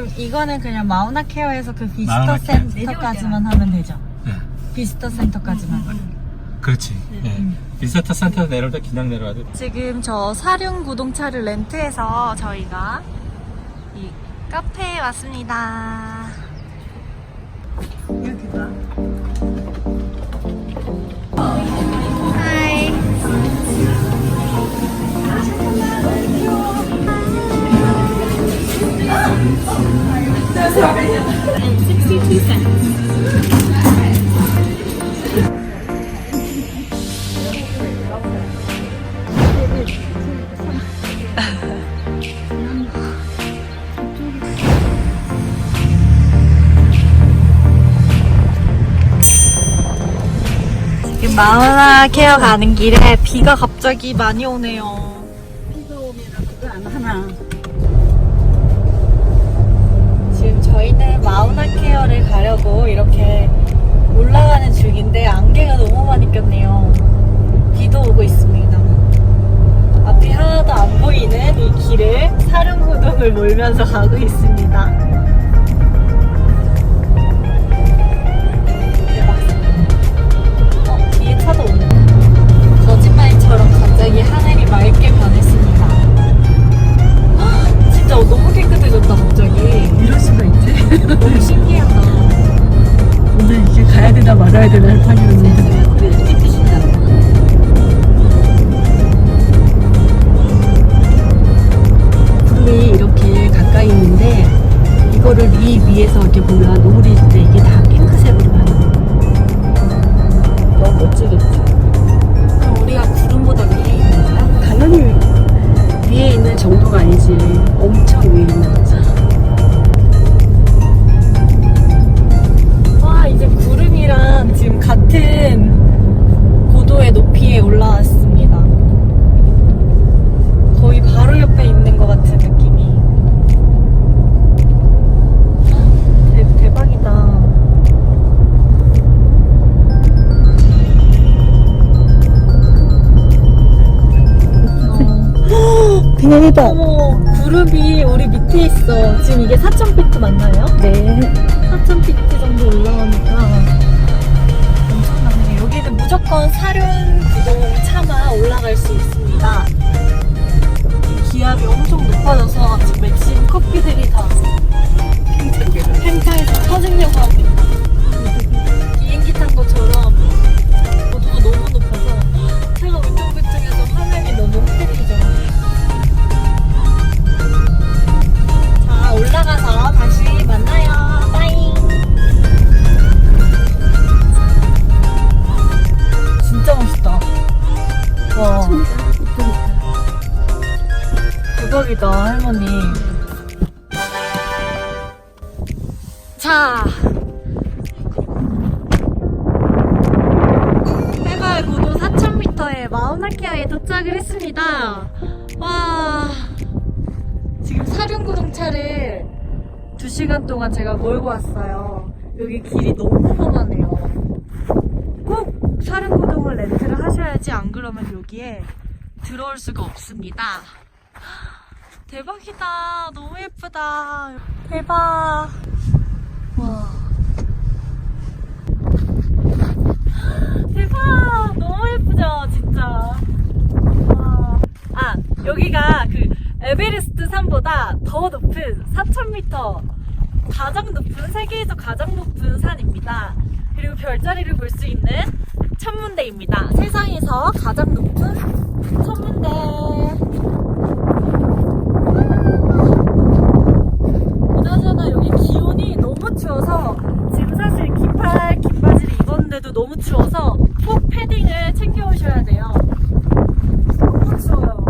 그럼 이거는 그냥 마우나 케어에서 그 비스터 마우나 케어. 센터까지만 하면 되죠? 네. 비스터 센터까지만. 그렇지. 네. 비스타 센터 내려올 때 그냥 내려와도 돼. 지금 저 사륜 구동차를 렌트해서 저희가 이 카페에 왔습니다. 여기가. 지금 마우나 케어 가는 길에 비가 갑자기 많이 오네요. 하나. 지금 저희는 마우나 케어를 가려고 이렇게 올라가는 중인데 안개가 너무 많이 꼈네요. 비도 오고 있습니다. 앞이 하나도 안 보이는 이 길을 사륜구동을 몰면서 가고 있습니다. 위 위에서 이렇게 보면 노을이 때 이게 다 핑크색으로 거야. 너무 멋지겠지? 그럼 우리가 구름보다 위에 있는 거야? 당연히 위에 있는 정도가 아니지. 엄청 어. 대박! 어머 구름이 우리 밑에 있어. 지금 이게 4,000피트 맞나요? 네. 4,000피트 정도 올라오니까 엄청나네. 여기는 무조건 사륜 구동 차마 올라갈 수 있습니다. 이 기압이 엄청 높아져서 지금 맥심 커피들이 다 펜타에서 터지려고 하고 있다. 도착을 했습니다. 와. 지금 사륜구동차를 2시간 동안 제가 몰고 왔어요. 여기 길이 너무 험하네요. 꼭 사륜구동을 렌트를 하셔야지 안 그러면 여기에 들어올 수가 없습니다. 대박이다. 너무 예쁘다. 대박. 와. 대박. 너무 예쁘죠? 진짜. 와. 아, 여기가 그 에베레스트 산보다 더 높은 4,000m 가장 높은 세계에서 가장 높은 산입니다. 그리고 별자리를 볼 수 있는 천문대입니다. 세상에서 가장 높은 천문대. 그나저나 여기 기온이 너무 추워서 지금 사실 긴팔 긴 바지를 입었는데도 너무 추워서 꼭 패딩을 챙겨 오셔야 돼요. 너무 추워요.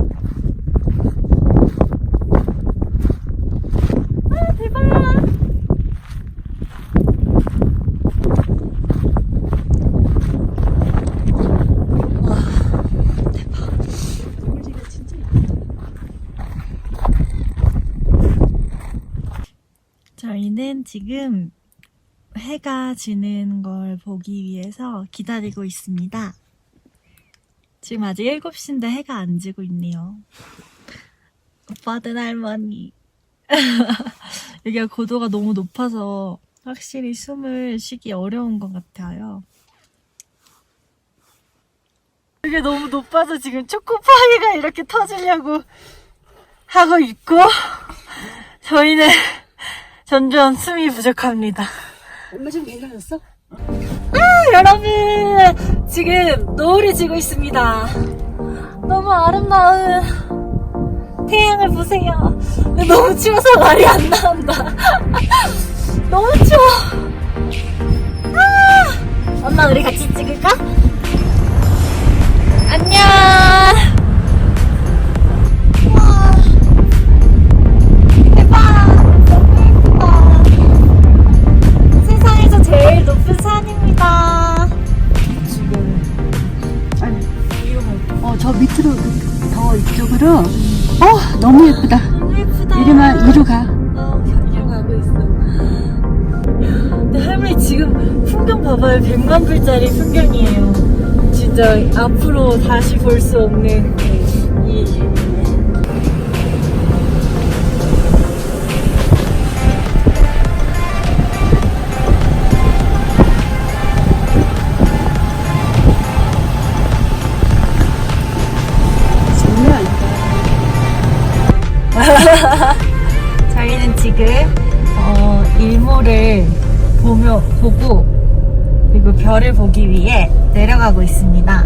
아 대박! 와 대박. 노을지가 진짜 저희는 지금 해가 지는 걸 보기 위해서 기다리고 있습니다. 지금 아직 7시인데 해가 안 지고 있네요. 오빠든 할머니. 여기가 고도가 너무 높아서 확실히 숨을 쉬기 어려운 것 같아요. 이게 너무 높아서 지금 초코파이가 이렇게 터지려고 하고 있고 저희는 점점 숨이 부족합니다. 엄마 좀 괜찮았어? 여러분 지금 노을이 지고 있습니다. 너무 아름다운 태양을 보세요. 근데 너무 추워서 말이 안 나온다. 너무 추워. 아! 엄마 우리 같이 찍을까? 더 이쪽으로. 어, 너무 예쁘다. 너무 예쁘다. 이리만 이리로 가. 어, 이리로 가고 있어. 근데 할머니 지금 풍경 봐봐요. 100만 불짜리 풍경이에요. 진짜 앞으로 다시 볼 수 없는 저희는 지금 어, 일몰을 보며 보고 그리고 별을 보기 위해 내려가고 있습니다.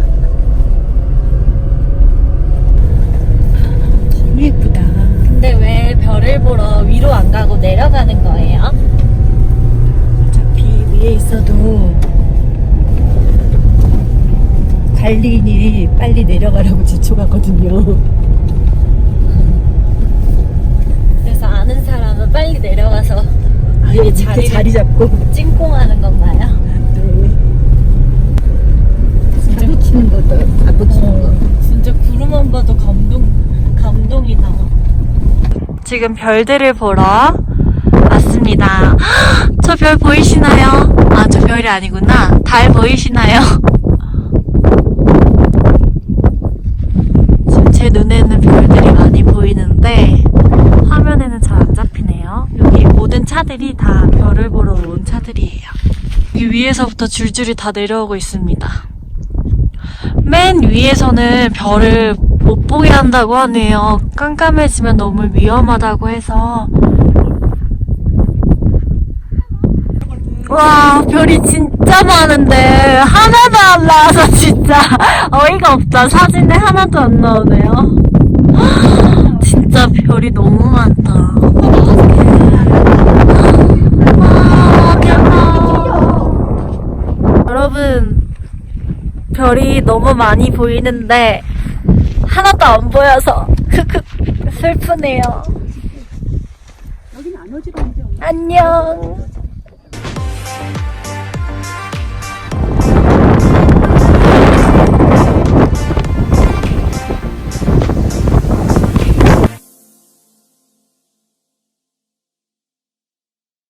너무 예쁘다. 근데 왜 별을 보러 위로 안 가고 내려가는 거예요? 어차피 위에 있어도 관리인이 빨리 내려가라고 지쳐가거든요. 빨리 내려가서 여기 밑에 자리를- 자리 잡고. 찡꽁하는 건가요? 네. 치는 것도 사고 치는 거. 진짜 구름만 봐도 감동, 감동이다. 지금 별들을 보러 왔습니다. 저 별 보이시나요? 아, 저 별이 아니구나. 달 보이시나요? 지금 제 눈에는 별들이 많이 보이는데, 화면에는 잘 안 잡히네요. 여기 모든 차들이 다 별을 보러 온 차들이에요. 여기 위에서부터 줄줄이 다 내려오고 있습니다. 맨 위에서는 별을 못 보게 한다고 하네요. 깜깜해지면 너무 위험하다고 해서. 와, 별이 진짜 많은데, 하나도 안 나와서 진짜 어이가 없다. 사진에 하나도 안 나오네요. 진짜 별이 너무 많다. 와, 대박. 여러분, 별이 너무 많이 보이는데 하나도 안 보여서 크크 슬프네요. 안녕.